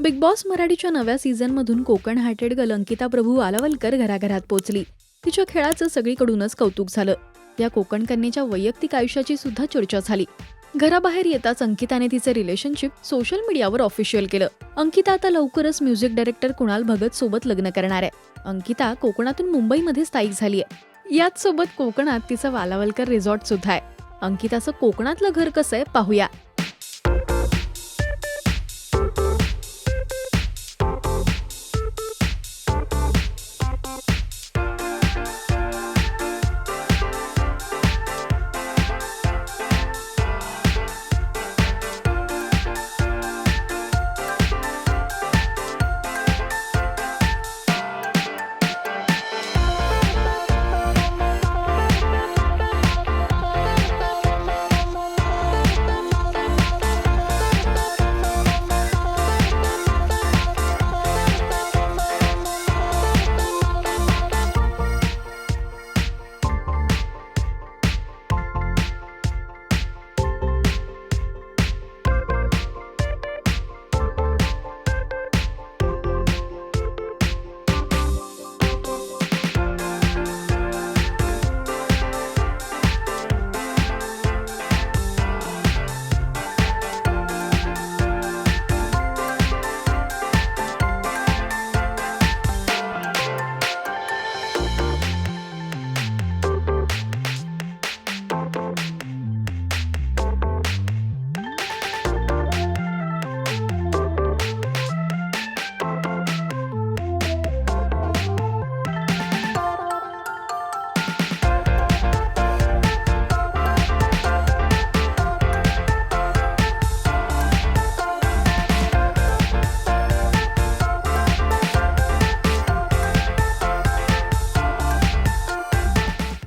Big boss मराठीच्या नव्या सीझनमधून Konkan hearted गल अंकिता प्रभू आलावलकर घराघरात पोहोचली तिच्या खेळाचं सगळीकडूनच कौतुक झालं. या कोकण कन्येच्या वैयक्तिक आयुष्याची सुद्धा चर्चा झाली. घराबाहेर येताच अंकिताने तिचं रिलेशनशिप सोशल मीडियावर ऑफिशियल केलं. अंकिता आता लवकरच म्युझिक डायरेक्टर कुणाल भगत सोबत लग्न करणार आहे. अंकिता कोकणातून मुंबईमध्ये स्थायिक झाली आहे याच सोबत कोकणात तिचं वालावलकर रिसॉर्ट सुद्धा आहे. अंकिताचं कोकणातलं घर कसं आहे पाहूया.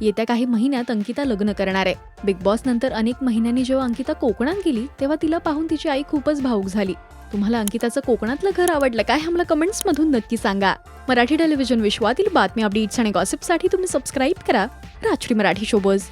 येत्या काही महिन्यात अंकिता लग्न करणार आहे. बिग बॉस नंतर अनेक महिन्यांनी जेव्हा अंकिता कोकणात गेली तेव्हा तिला पाहून तिची आई खूपच भावूक झाली. तुम्हाला अंकिताचं कोकणातलं घर आवडलं काय आम्हाला कमेंट्स मधून नक्की सांगा. मराठी टेलिव्हिजन विश्वातील बातमी अपडेट्स आणि गॉसिपसाठी तुम्ही सबस्क्राईब करा. राजश्री मराठी शोबज